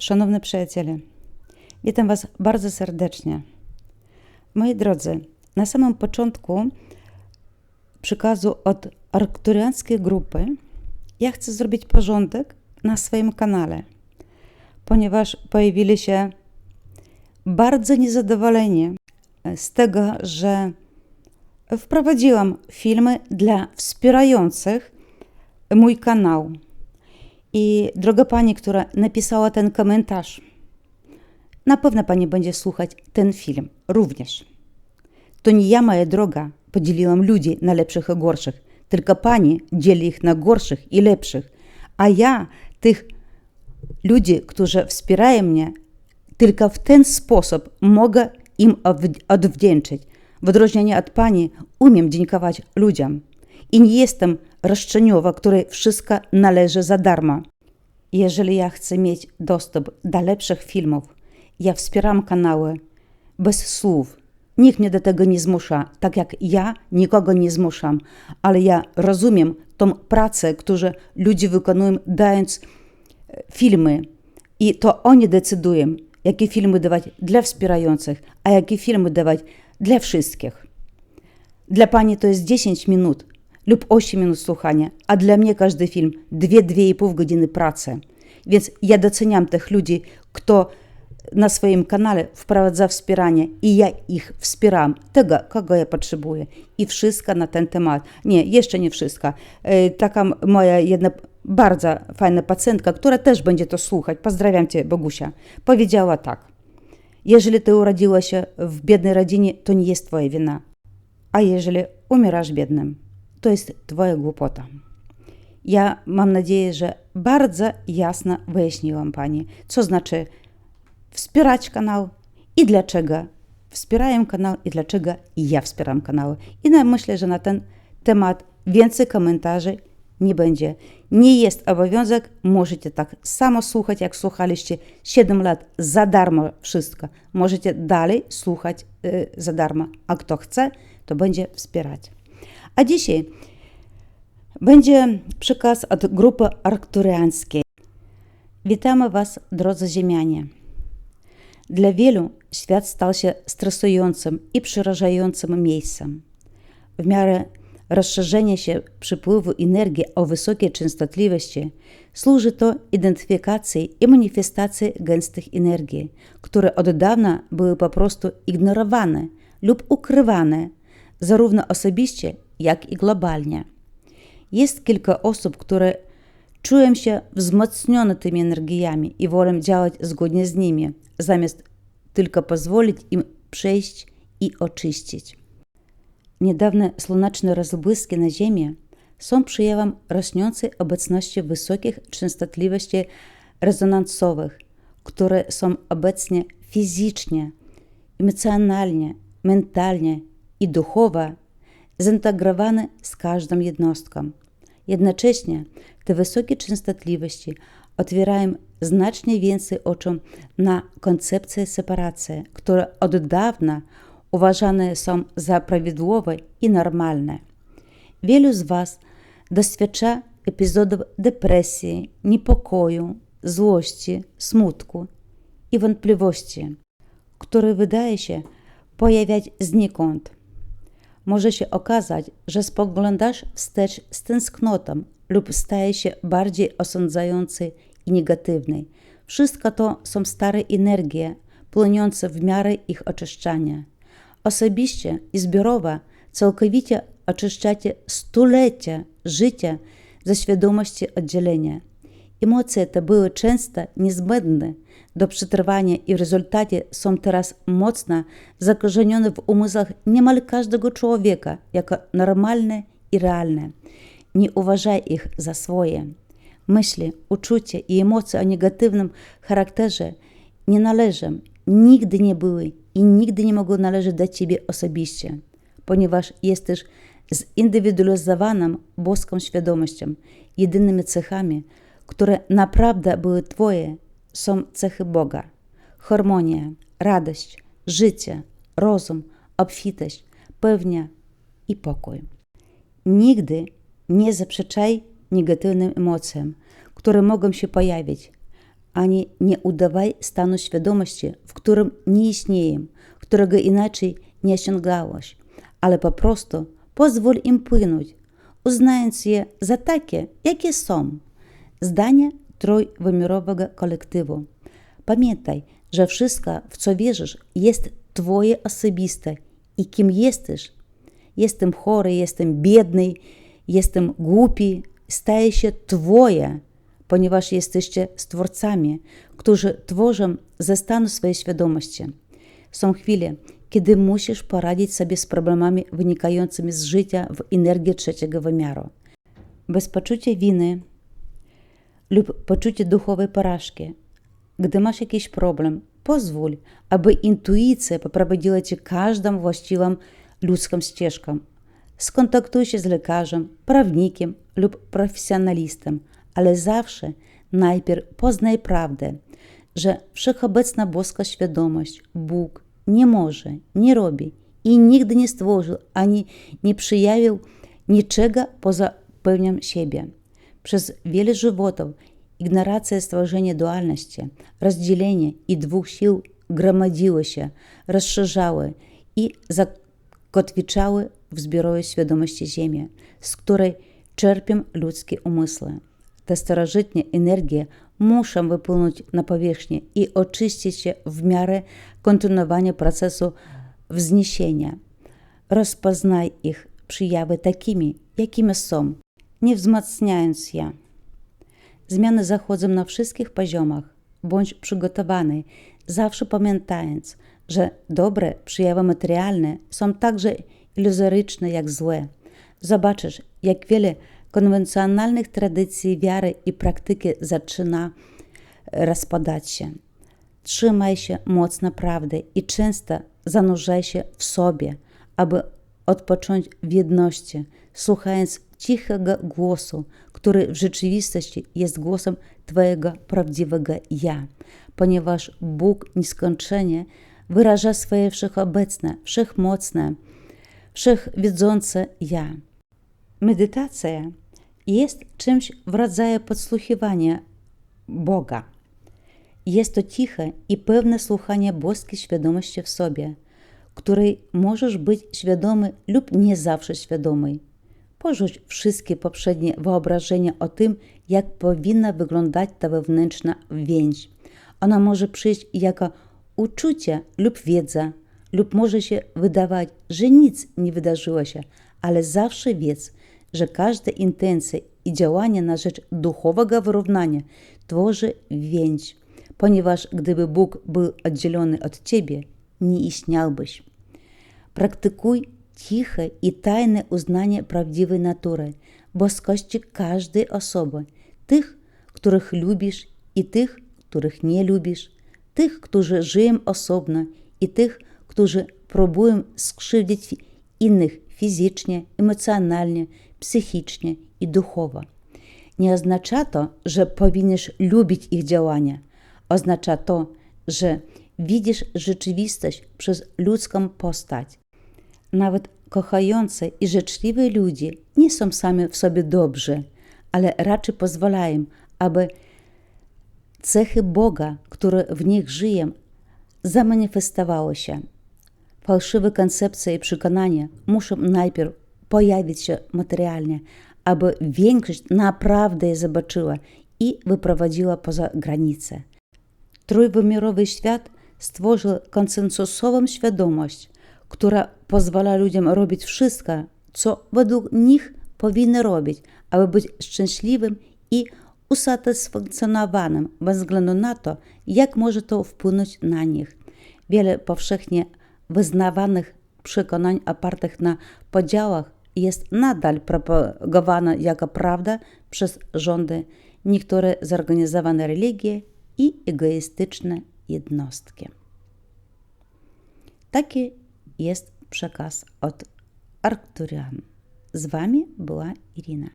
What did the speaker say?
Szanowni przyjaciele, witam Was bardzo serdecznie. Moi drodzy, na samym początku przekazu od arkturiańskiej grupy ja chcę zrobić porządek na swoim kanale, ponieważ pojawili się bardzo niezadowoleni z tego, że wprowadziłam filmy dla wspierających mój kanał. I droga pani, która napisała ten komentarz, na pewno pani będzie słuchać ten film również. To nie ja, moja droga, podzieliłam ludzi na lepszych i gorszych, tylko pani dzieli ich na gorszych i lepszych, a ja tych ludzi, którzy wspierają mnie, tylko w ten sposób mogę im odwdzięczyć. W odróżnieniu od pani umiem dziękować ludziom i nie jestem roszczeniowa, której wszystko należy za darmo. Jeżeli ja chcę mieć dostęp do lepszych filmów, ja wspieram kanały bez słów. Nikt mnie do tego nie zmusza, tak jak ja nikogo nie zmuszam, ale ja rozumiem tą pracę, którą ludzie wykonują, dając e, filmy. I to oni decydują, jakie filmy dawać dla wspierających, a jakie filmy dawać dla wszystkich. Dla pani to jest 10 minut lub 8 minut słuchania, a dla mnie każdy film 2-2,5 godziny pracy. Więc ja doceniam tych ludzi, kto na swoim kanale wprowadza wspieranie i ja ich wspieram, tego, kogo ja potrzebuję. I wszystko na ten temat. Nie, jeszcze nie wszystko. E, taka moja jedna bardzo fajna pacjentka, która też będzie to słuchać, pozdrawiam Cię Bogusia, powiedziała tak. Jeżeli Ty urodziła się w biednej rodzinie, to nie jest Twoja wina. A jeżeli umierasz biednym, to jest Twoja głupota. Ja mam nadzieję, że bardzo jasno wyjaśniłam Pani, co znaczy wspierać kanał i dlaczego wspierają kanał i dlaczego ja wspieram kanały. I myślę, że na ten temat więcej komentarzy nie będzie. Nie jest obowiązek, możecie tak samo słuchać, jak słuchaliście 7 lat za darmo wszystko. Możecie dalej słuchać y, za darmo, a kto chce, to będzie wspierać. A dzisiaj będzie przekaz od grupy arkturiańskiej. Witamy Was, drodzy ziemianie. Dla wielu świat stał się stresującym i przerażającym miejscem. W miarę rozszerzenia się przepływu energii o wysokiej częstotliwości służy to identyfikacji i manifestacji gęstych energii, które od dawna były po prostu ignorowane lub ukrywane, zarówno osobiście, jak i globalnie. Jest kilka osób, które czują się wzmocnione tymi energiami i wolą działać zgodnie z nimi, zamiast tylko pozwolić im przejść i oczyścić. Niedawne słoneczne rozbłyski na Ziemi są przejawem rosnącej obecności wysokich częstotliwości rezonansowych, które są obecnie fizycznie, emocjonalnie, mentalnie i duchowo zintegrowane z każdą jednostką. Jednocześnie te wysokie częstotliwości otwierają znacznie więcej oczu na koncepcję separacji, które od dawna uważane są za prawidłowe i normalne. Wielu z Was doświadcza epizodów depresji, niepokoju, złości, smutku i wątpliwości, które wydaje się pojawiać znikąd. Może się okazać, że spoglądasz wstecz z tęsknotą lub staje się bardziej osądzający i negatywny. Wszystko to są stare energie, płynące w miarę ich oczyszczania. Osobiście i zbiorowo całkowicie oczyszczacie stulecia życia ze świadomości oddzielenia. Emocje te były często niezbędne do przetrwania i w rezultacie są teraz mocno zakorzenione w umysłach niemal każdego człowieka jako normalne i realne. Nie uważaj ich za swoje. Myśli, uczucia i emocje o negatywnym charakterze nie należą, nigdy nie były i nigdy nie mogą należeć do Ciebie osobiście, ponieważ jesteś zindywidualizowaną boską świadomością. Jedynymi cechami, które naprawdę były Twoje, są cechy Boga. Harmonia, radość, życie, rozum, obfitość, pewnia i pokój. Nigdy nie zaprzeczaj negatywnym emocjom, które mogą się pojawić, ani nie udawaj stanu świadomości, w którym nie istnieją, którego inaczej nie osiągałeś, ale po prostu pozwól im płynąć, uznając je za takie, jakie są. Zdanie trójwymiarowego kolektywu. Pamiętaj, że wszystko, w co wierzysz, jest Twoje osobiste i kim jesteś. Jestem chory, jestem biedny, jestem głupi, staje się Twoje, ponieważ jesteście stwórcami, którzy tworzą ze stanu swojej świadomości. Są chwile, kiedy musisz poradzić sobie z problemami wynikającymi z życia w energii trzeciego wymiaru. Bez poczucia winy lub poczucia duchowej porażki. Gdy masz jakiś problem, pozwól, aby intuicja poprowadziła cię każdą właściwą ludzką ścieżką. Skontaktuj się z lekarzem, prawnikiem lub profesjonalistą, ale zawsze najpierw poznaj prawdę, że wszechobecna boska świadomość, Bóg, nie może, nie robi i nigdy nie stworzył ani nie przejawił niczego poza pełnią siebie. Przez wiele żywotów ignoracja stworzenia dualności, rozdzielenie i dwóch sił gromadziły się, rozszerzały i zakotwiczały w zbiorowej świadomości Ziemi, z której czerpią ludzkie umysły. Te starożytne energie muszą wypłynąć na powierzchnię i oczyścić się w miarę kontynuowania procesu wzniesienia. Rozpoznaj ich przejawy takimi, jakimi są, nie wzmacniając je. Zmiany zachodzą na wszystkich poziomach. Bądź przygotowany, zawsze pamiętając, że dobre przejawy materialne są także iluzoryczne jak złe. Zobaczysz, jak wiele konwencjonalnych tradycji wiary i praktyki zaczyna rozpadać się. Trzymaj się mocno prawdy i często zanurzaj się w sobie, aby odpocząć w jedności, słuchając cichego głosu, który w rzeczywistości jest głosem Twojego prawdziwego Ja, ponieważ Bóg nieskończenie wyraża swoje wszechobecne, wszechmocne, wszechwiedzące Ja. Medytacja jest czymś w rodzaju podsłuchiwania Boga. Jest to ciche i pewne słuchanie boskiej świadomości w sobie, której możesz być świadomy lub nie zawsze świadomy. Porzuć wszystkie poprzednie wyobrażenia o tym, jak powinna wyglądać ta wewnętrzna więź. Ona może przyjść jako uczucie lub wiedza, lub może się wydawać, że nic nie wydarzyło się, ale zawsze wiedz, że każda intencja i działanie na rzecz duchowego wyrównania tworzy więź, ponieważ gdyby Bóg był oddzielony od Ciebie, nie istniałbyś. Praktykuj ciche i tajne uznanie prawdziwej natury, boskości każdej osoby, tych, których lubisz i tych, których nie lubisz, tych, którzy żyją osobno i tych, którzy próbują skrzywdzić innych fizycznie, emocjonalnie, psychicznie i duchowo. Nie oznacza to, że powinieneś lubić ich działania. Oznacza to, że widzisz rzeczywistość przez ludzką postać. Nawet kochające i życzliwe ludzie nie są sami w sobie dobrzy, ale raczej pozwalają, aby cechy Boga, które w nich żyją, zamanifestowały się. Fałszywe koncepcje i przekonania muszą najpierw pojawić się materialnie, aby większość naprawdę je zobaczyła i wyprowadziła poza granice. Trójwymiarowy świat stworzył konsensusową świadomość, która pozwala ludziom robić wszystko, co według nich powinny robić, aby być szczęśliwym i usatysfakcjonowanym, bez względu na to, jak może to wpłynąć na nich. Wiele powszechnie wyznawanych przekonań opartych na podziałach jest nadal propagowane jako prawda przez rządy niektóre zorganizowane religie i egoistyczne jednostki. Taki jest przekaz od Arkturian. Z Wami była Irina.